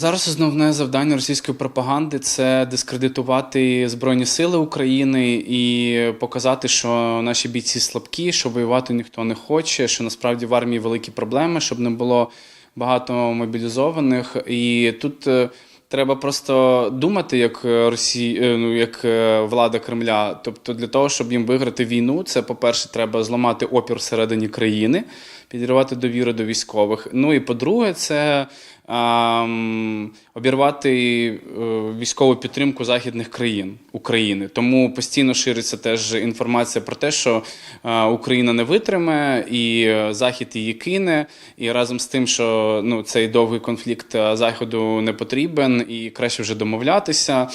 Зараз основне завдання російської пропаганди це дискредитувати Збройні Сили України і показати, що наші бійці слабкі, що воювати ніхто не хоче, що насправді в армії великі проблеми, щоб не було багато мобілізованих. І тут е, треба просто думати, як Росі... е, ну, як е, влада Кремля. Тобто, для того, щоб їм виграти війну, це, по-перше, треба зламати опір всередині країни, підірвати довіру до військових. Ну і по-друге, це ем, обірвати е, військову підтримку західних країн України. Тому постійно шириться теж інформація про те, що е, Україна не витримає, і е, Захід її кине. І разом з тим, що ну, цей довгий конфлікт Заходу не потрібен, і краще вже домовлятися.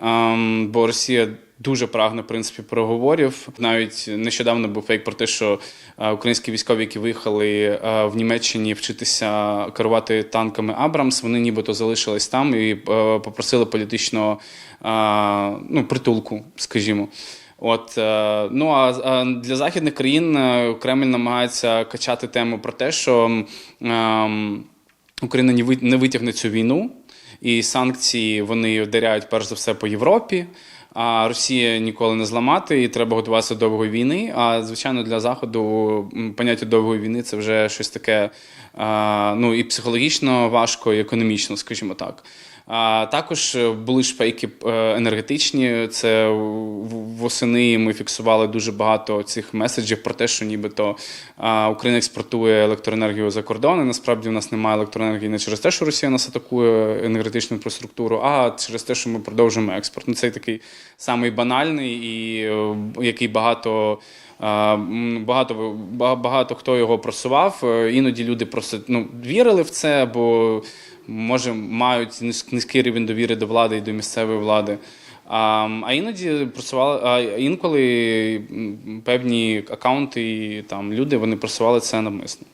Ем, бо Росія дуже прагне в принципі переговорів. Навіть нещодавно був фейк про те, що е, українські військові, які виїхали е, в Німеччині вчитися керувати танками Абрамс, вони нібито залишились там і е, попросили політичного ну, притулку, скажімо. От ну а для західних країн Кремль намагається качати тему про те, що ем, Україна не витягне цю війну, і санкції вони вдаряють перш за все по Європі. А Росія ніколи не зламати, і треба готуватися до довгої війни. А звичайно, для заходу поняття довгої війни це вже щось таке ну і психологічно важко, і економічно, скажімо так. А також е, були ж фейки е, енергетичні. Це восени ми фіксували дуже багато цих меседжів про те, що нібито Україна експортує електроенергію за кордон. І насправді у нас немає електроенергії не через те, що Росія нас атакує енергетичну інфраструктуру, а через те, що ми продовжуємо експорт. Ну це такий самий банальний і е, який багато. М, Багато багато хто його просував. Е, Іноді люди просто ну, вірили в це, бо може мають низький рівень довіри до влади і до місцевої влади. А, а іноді просували, а інколи певні акаунти і там люди вони просували це навмисно.